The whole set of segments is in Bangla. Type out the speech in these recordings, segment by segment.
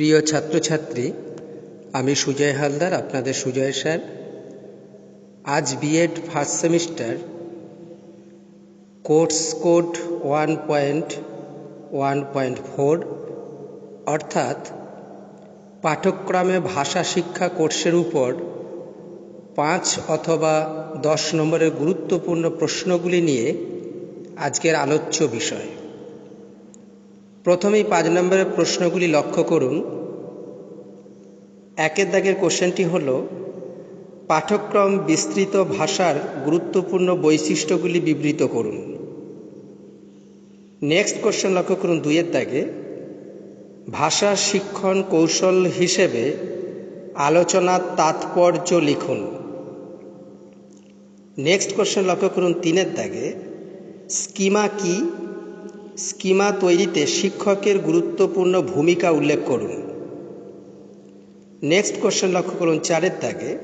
প্রিয় ছাত্রছাত্রী, আমি সুজয় হালদার, আপনাদের সুজয় স্যার। আজ B Ed first semester course code one point one point four, অর্থাৎ পাঠ্যক্রমে ভাষা শিক্ষা কোর্সের উপর পাঁচ অথবা দশ নম্বরের গুরুত্বপূর্ণ প্রশ্নগুলি নিয়ে আজকের আলোচ্য বিষয়। প্রথমেই পাঁচ নম্বরের প্রশ্নগুলি লক্ষ্য করুন। একের দাগের কোশ্চেনটি হল, পাঠ্যক্রম বিস্তৃত ভাষার গুরুত্বপূর্ণ বৈশিষ্ট্যগুলি বিবৃত করুন। নেক্সট কোশ্চেন লক্ষ্য করুন দুইয়ের দাগে, ভাষা শিক্ষণ কৌশল হিসেবে আলোচনার তাৎপর্য লিখুন। নেক্সট কোশ্চেন লক্ষ্য করুন তিনের দাগে, স্কিমা কি স্কিমা তৈরিতে শিক্ষকের গুরুত্বপূর্ণ ভূমিকা উল্লেখ করুন। নেক্সট কোশ্চেন লক্ষ্য করুন চারের দাগে।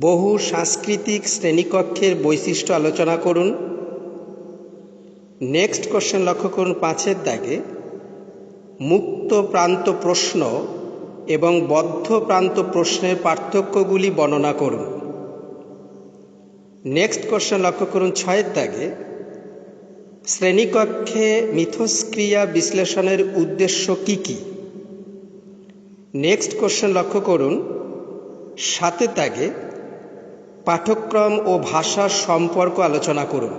বহু সাংস্কৃতিক শ্রেণীকক্ষের বৈশিষ্ট্য আলোচনা করুন। নেক্সট কোশ্চেন লক্ষ্য করুন পাঁচের দাগে। মুক্ত প্রান্ত প্রশ্ন এবং বদ্ধ প্রান্ত প্রশ্নের পার্থক্যগুলি বর্ণনা করুন। নেক্সট কোশ্চেন লক্ষ্য করুন ছয়ের দাগে। শ্রেণীকক্ষে মিথস্ক্রিয়া বিশ্লেষণের উদ্দেশ্য কি কি? নেক্সট কোশ্চেন লক্ষ্য করুন। সাতের দাগে পাঠ্যক্রম ও ভাষার সম্পর্ক আলোচনা করুন।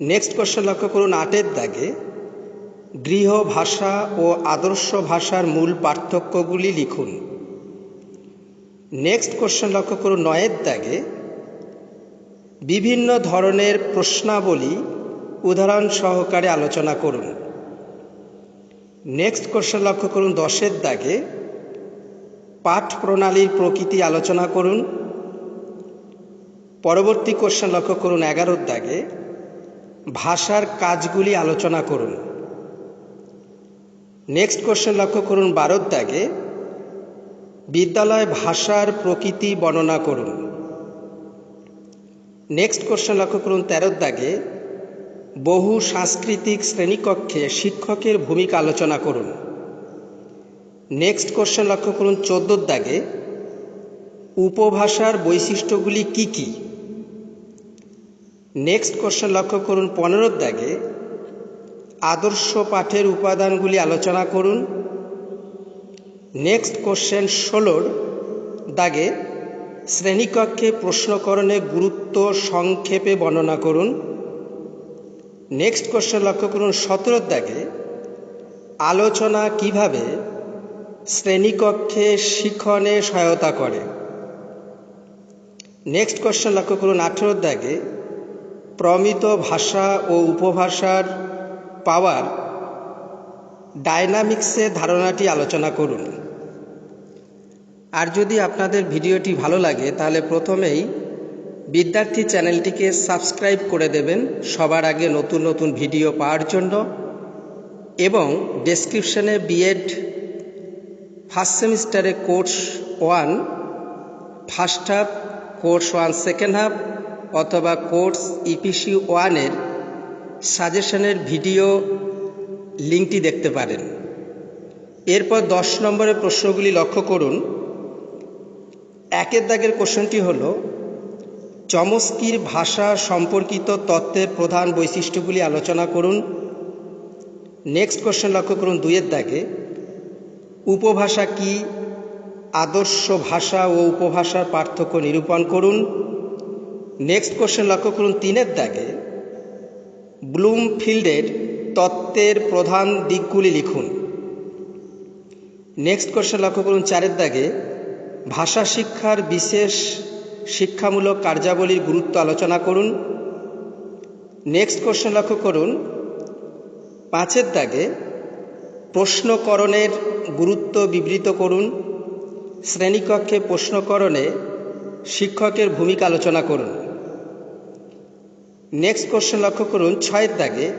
নেক্সট কোশ্চেন লক্ষ্য করুন। আটের দাগে গৃহ ভাষা ও আদর্শ ভাষার মূল পার্থক্যগুলি লিখুন। নেক্সট কোশ্চেন লক্ষ্য করুন। নয়ের দাগে বিভিন্ন ধরনের প্রশ্নাবলী উদাহরণ সহকারে আলোচনা করুন। নেক্সট কোশ্চেন লক্ষ্য করুন, দশের দাগে পাঠ প্রণালীর প্রকৃতি আলোচনা করুন। পরবর্তী কোশ্চেন লক্ষ্য করুন, এগারোর দাগে ভাষার কাজগুলি আলোচনা করুন। নেক্সট কোশ্চেন লক্ষ্য করুন, বারোর দাগে বিদ্যালয় ভাষার প্রকৃতি বর্ণনা করুন। নেক্সট কোশ্চেন লক্ষ্য করুন তেরোর দাগে বহু সাংস্কৃতিক শ্রেণীকক্ষে শিক্ষকের ভূমিকা আলোচনা করুন। নেক্সট কোশ্চেন লক্ষ্য করুন চোদ্দোর দাগে উপভাষার বৈশিষ্ট্যগুলি কি কি? নেক্সট কোশ্চেন লক্ষ্য করুন পনেরোর দাগে আদর্শ পাঠের উপাদানগুলি আলোচনা করুন। নেক্সট কোশ্চেন ষোলোর দাগে শ্রেণীকক্ষে প্রশ্নকরণের গুরুত্ব সংক্ষেপে বর্ণনা করুন। নেক্সট কোশ্চেন লক্ষ্য করুন সতেরোর দাগে আলোচনা কীভাবে শ্রেণীকক্ষে শিক্ষণে সহায়তা করে? নেক্সট কোশ্চেন লক্ষ্য করুন আঠেরোর দাগে প্রমিত ভাষা ও উপভাষার পাওয়ার ডায়নামিক্সের ধারণাটি আলোচনা করুন। আর যদি আপনাদের ভিডিওটি ভালো লাগে, তাহলে প্রথমেই বিদ্যার্থী চ্যানেলটিকে সাবস্ক্রাইব করে দেবেন। সবার আগে নতুন নতুন ভিডিও পাওয়ার জন্য। এবং ডেসক্রিপশনে বিএড ফার্স্ট সেমিস্টারে course one first half course one second half অথবা কোর্স ইপিসি ওয়ানের সাজেশনের ভিডিও লিঙ্কটি দেখতে পারেন। এরপর দশ নম্বরের প্রশ্নগুলি লক্ষ্য করুন। একের দাগের কোশ্চেনটি হল, চমস্কির ভাষা সম্পর্কিত তত্ত্বের প্রধান বৈশিষ্ট্যগুলি আলোচনা করুন। নেক্সট কোশ্চেন লক্ষ্য করুন দুইয়ের দাগে। উপভাষা কি? আদর্শ ভাষা ও উপভাষার পার্থক্য নিরূপণ করুন। নেক্সট কোশ্চেন লক্ষ্য করুন তিনের দাগে। ব্লুমফিল্ডের তত্ত্বের প্রধান দিকগুলি লিখুন। নেক্সট কোশ্চেন লক্ষ্য করুন চারের দাগে। ভাষা শিক্ষার বিশেষ শিক্ষামূলক কার্যাবলীর গুরুত্ব আলোচনা করুন। নেক্সট কোশ্চেন লক্ষ্য করুন। পাঁচের দাগে প্রশ্নকরণের গুরুত্ব বিবৃত করুন। শ্রেণীকক্ষে প্রশ্নকরণে শিক্ষকের ভূমিকা আলোচনা করুন। নেক্সট কোশ্চেন লক্ষ্য করুন। ছয়ের দাগে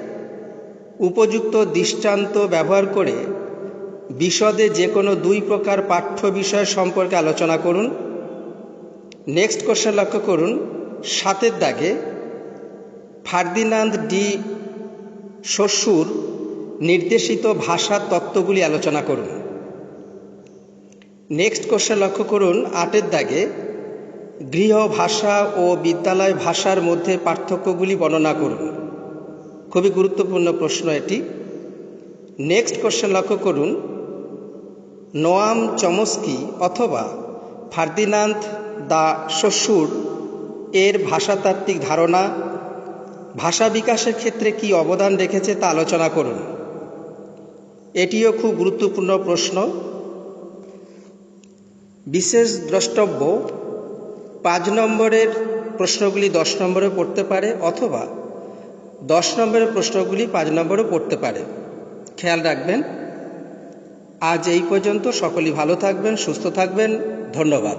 উপযুক্ত দৃষ্টান্ত ব্যবহার করে বিশদে যে কোনো দুই প্রকার পাঠ্য বিষয় সম্পর্কে আলোচনা করুন। নেক্সট কোশ্চেন লক্ষ্য করুন। সাতের দাগে ফার্দিনান্দ ডি শ্বশুর নির্দেশিত ভাষার তত্ত্বগুলি আলোচনা করুন। নেক্সট কোশ্চেন লক্ষ্য করুন। আটের দাগে গৃহ ভাষা ও বিদ্যালয় ভাষার মধ্যে পার্থক্যগুলি বর্ণনা করুন। খুবই গুরুত্বপূর্ণ প্রশ্ন এটি। নেক্সট কোশ্চেন লক্ষ্য করুন। নোয়াম চমস্কি অথবা ফার্দিনান্দ দা শ্বশুর এর ভাষাতাত্ত্বিক ধারণা, ভাষা বিকাশের ক্ষেত্রে কি অবদান রেখেছে তা আলোচনা করুন। এটিও খুব গুরুত্বপূর্ণ প্রশ্ন। বিশেষ দ্রষ্টব্য, পাঁচ নম্বরের প্রশ্নগুলি দশ নম্বরে পড়তে পারে অথবা দশ নম্বরের প্রশ্নগুলি পাঁচ নম্বরে পড়তে পারে। খেয়াল রাখবেন। আজ এই পর্যন্ত সকলেই ভালো থাকবেন সুস্থ থাকবেন। ধন্যবাদ।